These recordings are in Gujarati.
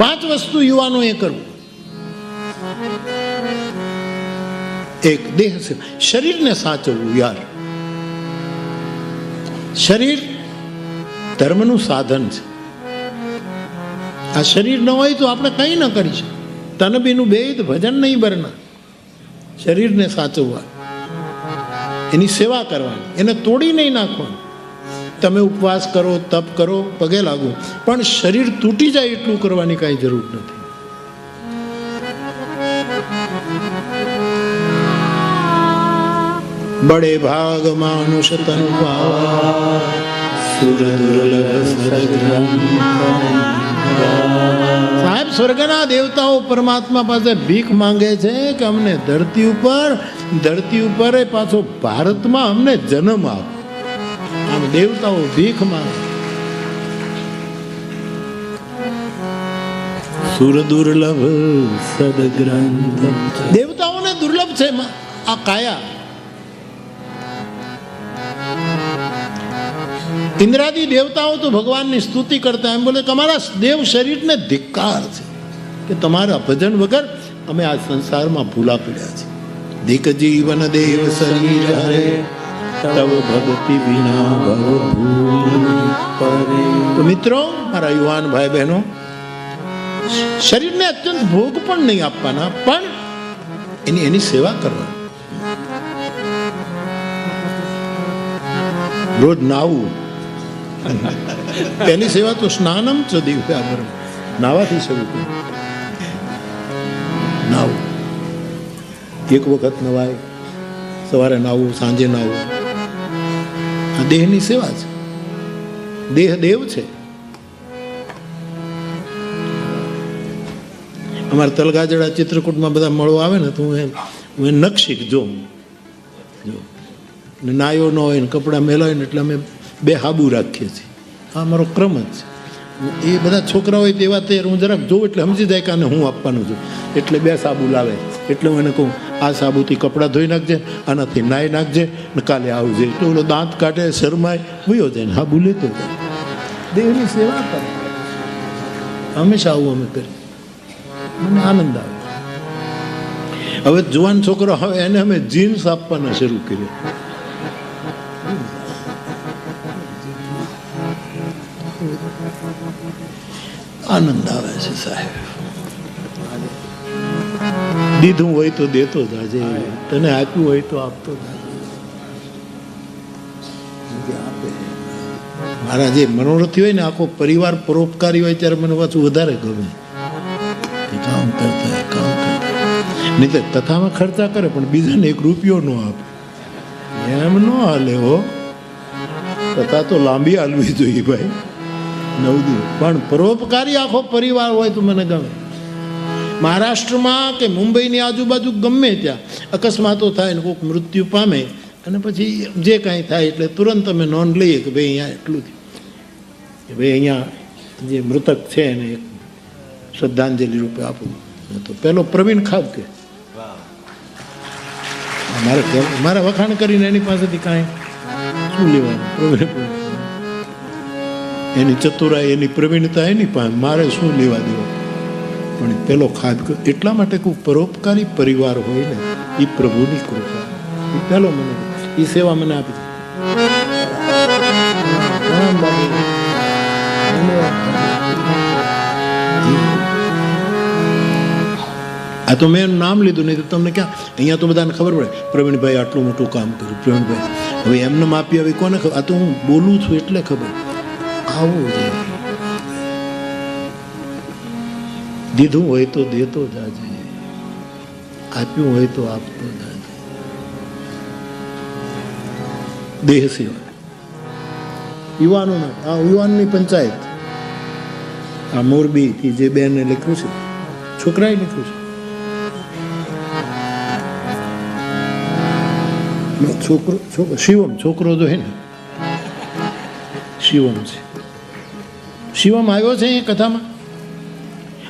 પાંચ વસ્તુ યુવાનોએ કરવું. એક દેહ શરીરને સાચવવું, યાર. શરીર ધર્મનું સાધન છે. આ શરીર ન હોય તો આપણે કંઈ ન કરી શકીએ. તન બીનું બે ભજન નહીં બરના શરીરને સાચવવા. એની સેવા કરવાની. એને તોડી નહીં નાખવાનું. તમે ઉપવાસ કરો, તપ કરો, પગે લાગો. પણ શરીર તૂટી જાય એટલું કરવાની કાંઈ જરૂર નથી. બડે ભાગ માનુષ તન સુર સાહેબ, સ્વર્ગના દેવતાઓ પરમાત્મા પાસે ભીખ માંગે છે કે અમને ધરતી ઉપર ધરતી ઉપર પાછો ભારતમાં અમને જન્મ આપ. આમ દેવતાઓ ભીખ સુર દુર્લભ સદગ્રંથ દેવતાઓને દુર્લભ છે આ કાયા. ઇન્દ્રાદી દેવતાઓ તો ભગવાનની સ્તુતિ કરતા એમ બોલે તમારા દેવ શરીરને ધિક્કાર છે કે તમારા ભજન વગર અમે આ સંસારમાં ભૂલા પડ્યા છે ધીક જીવન દેવ શરીર હરે. તવ ભક્તિ વિના ભવ પરે તો મિત્રો, મારા યુવાન ભાઈ બહેનો શરીરને અત્યંત ભોગ પણ નહીં આપવાના, પણ એની એની સેવા કરવાની. રોજ નાવું. તેની સેવા તો સ્નાનમ ચ દિવ્યાભરમ નાવાથી શરૂ થયું નાવું. એક વખત નવાય, સવારે નાવું, સાંજે નાવું. આ દેહની સેવા છે. દેહ દેવ છે. અમારા તલગાજડા ચિત્રકૂટમાં બધા મળો આવે ને તો હું એમ હું એ નકશીક જોઉં. જો. ને નાયો ન હોય ને કપડાં મેલાય ને એટલે અમે બે હાબુ રાખીએ છીએ. આ મારો ક્રમ જ છે. એ બધા છોકરા હોય તેવા તે હું જરાક જોઉં એટલે સમજી જાય કે આને હું આપવાનું છું. એટલે બે સાબુ લાવે. એટલે હું એને કહું આ સાબુથી કપડાં ધોઈ નાખજે, આનાથી નાહી નાખજે, ને કાલે આવજે. તો ઓલો દાંત કાઢે, શરમાય, વયો જાય ને હાબુ તો દેવની સેવા કરે. હંમેશા આવું અમે કરીએ. મને આનંદ આવે. હવે જુવાન છોકરો, હવે એને અમે જીન્સ આપવાના શરૂ કર્યા આનંદ આવે છે સાહેબ. દીધું હોય તો દેતો જાજે. તને આપ્યું હોય તો આપતો આપે. મારા જે મનોરથી હોય ને આખો પરિવાર પરોપકારી હોય ત્યારે મને પાછું વધારે ગમે. કામ કરતા કામ કરતા. નહીં તો તથામાં ખર્ચા કરે પણ બીજાને એક રૂપિયો ન આપે. એમ ન હાલે હો. તથા તો લાંબી હાલવી જોઈએ ભાઈ. નવ દિવસ. પણ પરોપકારી આખો પરિવાર હોય તો મને ગમે. મહારાષ્ટ્રમાં કે મુંબઈની આજુબાજુ ગમે ત્યાં અકસ્માતો થાય ને કોઈક મૃત્યુ પામે અને પછી જે કાંઈ થાય એટલે તુરંત અમે નોંધ લઈએ કે ભાઈ અહીંયા એટલું કે ભાઈ અહીંયા જે મૃતક છે એને એક શ્રદ્ધાંજલિ રૂપે આપવું તો પેલો પ્રવીણ ખાબ કે. મારે મારા મારે વખાણ કરીને એની પાસેથી કાંઈ શું લેવાનું? એની ચતુરાઈ, એની પ્રવીણતા એની પાસે. મારે શું લેવા દેવા પણ પેલો ખાદ એટલા માટે કોઈ પરોપકારી પરિવાર હોય ને એ પ્રભુની કૃપા. એ પેલો મને એ સેવા મને આપી આ તો મેં નામ લીધું, નહીં તો તમને ક્યાં? અહીંયા તો બધાને ખબર પડે, પ્રવીણભાઈ, આટલું મોટું કામ કર્યું, પ્રવીણભાઈ. હવે એમને માપી આવી, કોને ખબર? આ તો હું બોલું છું એટલે ખબર. આવું છે દીધું હોય તો દેતો જાજે. આપ્યું હોય તો આપતો જાજે. દેહ સેવા યુવાનોના આ યુવાનની પંચાયત. આ મોરબીથી જે બેને લખ્યું છે, છોકરાએ લખ્યું છે. છોકરો શિવમ, છોકરો જો હે ને, શિવમ છે. શિવમ આવ્યો છે એ કથામાં?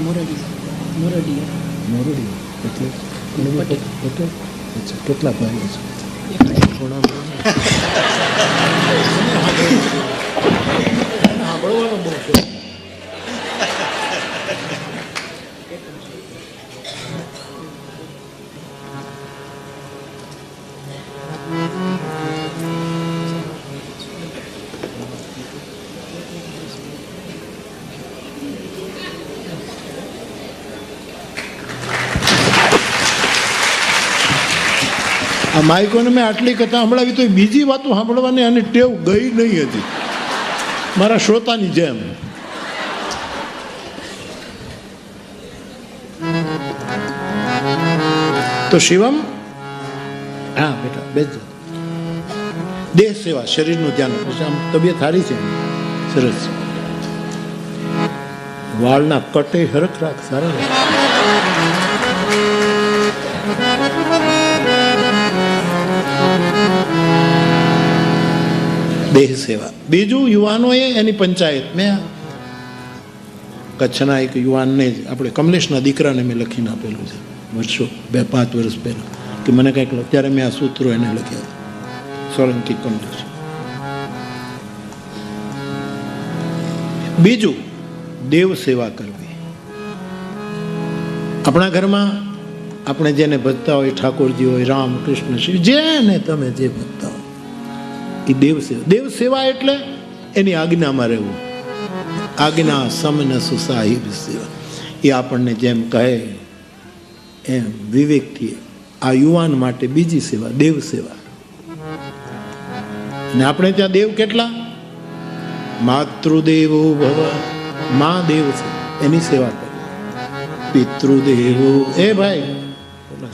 મોરડી મોરડી મોરડી એટલે. પટેલ અચ્છા કેટલા ભાઈઓ છે? ઘણા આ માઇકોને મેં આટલી કથા સંભળાવી તો બીજી વાતો સાંભળવાની અને ટેવ ગઈ નહીં હતી. મારા શ્રોતાની જેમ. તો શિવમ? હા, બેટા બેસજો દેહ સેવા, શરીરનું ધ્યાન આમ તબિયત સારી છે? સરસ. વાળના કટે હરખ રાખ, સારા. દેહ સેવા. બીજું યુવાનોએ એની પંચાયત મેં કચ્છના એક યુવાનને જ આપણે કમલેશના દીકરાને મેં લખીને આપેલું છે. વર્ષો, બે, પાંચ વર્ષ પહેલાં. કે મને કંઈક ત્યારે મેં આ સૂત્રો એને લખ્યા સોલંકી કમલેશ. બીજું, દેવ સેવા કરવી. આપણા ઘરમાં આપણે જેને ભજતા હોય ઠાકોરજી હોય, રામ, કૃષ્ણ, શિવ, જેને તમે જે ભજતા હોય એ દેવ સેવા. દેવ સેવા એટલે એની આજ્ઞામાં રહેવું. આજ્ઞા સમન સુસાહિબ સેવા. એ આપણને જેમ કહે, એમ વિવેકથી આ યુવાન માટે બીજી સેવા, દેવ સેવા. ને આપણે ત્યાં દેવ કેટલા? માતૃદેવો ભવ, મા દેવ છે. એની સેવા કરી પિતૃદેવો. એ ભાઈ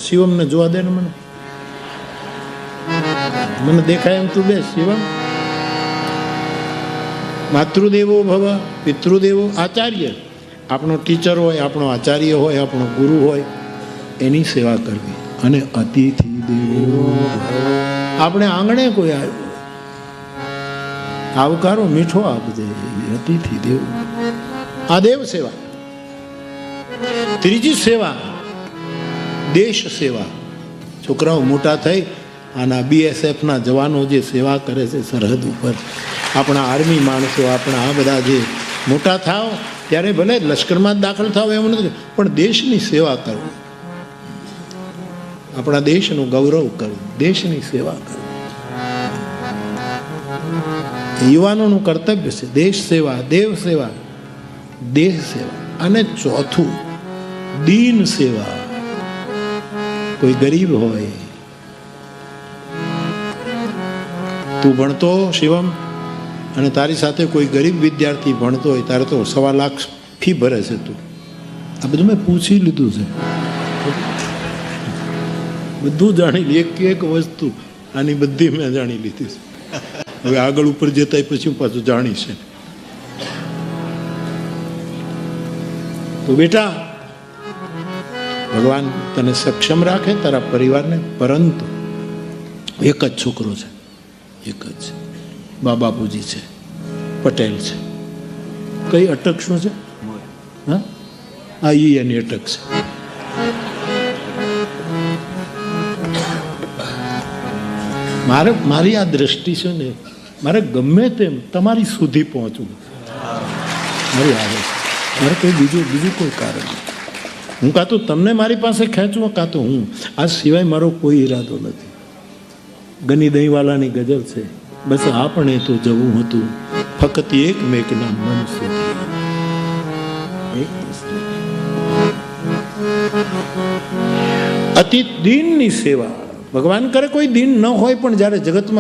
શિવમને જોવા દે ને મને. મને દેખાય એમ તું બેસ શિવમ માતૃદેવો ભવ, પિતૃદેવો, આચાર્ય. આપણો ટીચર હોય, આપણો આચાર્ય હોય, આપણો ગુરુ હોય, એની સેવા કરવી. અને અતિથિ દેવો આપણે આંગણે કોઈ આવ્યું. આવકારો મીઠો આપજે અતિથિ દેવો આ દેવ સેવા. ત્રીજી સેવા, દેશ સેવા. છોકરાઓ મોટા થઈ આના બીએસએફના જવાનો જે સેવા કરે છે સરહદ ઉપર. આપણા આર્મી માણસો, આપણા આ બધા જે મોટા થાવ, ત્યારે ભલે લશ્કરમાં દાખલ થાવ એવું નથી, પણ દેશની સેવા કરો આપણા દેશનું ગૌરવ કરવું, દેશની સેવા કરો યુવાનોનું કર્તવ્ય છે દેશ સેવા, દેવ સેવા, દેહ સેવા. અને ચોથું, દીન સેવા. કોઈ ગરીબ હોય તું ભણતો શિવમ? અને તારી સાથે કોઈ ગરીબ વિદ્યાર્થી ભણતો હોય, તારે તો સવા લાખ ફી ભરે છે તું. આ બધું મેં પૂછી લીધું છે. બધું જાણી એક એક વસ્તુ આની બધી મેં જાણી લીધી છે. હવે આગળ ઉપર જતા પછી પાછું જાણીશ તો બેટા, ભગવાન તને સક્ષમ રાખે તારા પરિવારને, પરંતુ એક જ છોકરો છે. એક જ. બા બાપુજી છે, પટેલ છે. કઈ અટક શું છે? હા? આ એની અટક છે. મારે, મારી આ દ્રષ્ટિ છે ને, મારે ગમે તેમ તમારી સુધી પહોંચવું. મારી આવે મારે કોઈ બીજું બીજું કોઈ કારણ હું કાં તો તમને મારી પાસે ખેંચું, કાં તો હું. આ સિવાય મારો કોઈ ઈરાદો નથી. ગની દહીંવાલાની ગઝલ છે. બસ આપણે તો જવું હતું. ફક્ત એક મેકના મન સુધી. અતિ દિનની સેવા. ભગવાન કરે કોઈ દિન ન હોય પણ જ્યારે જગતમાં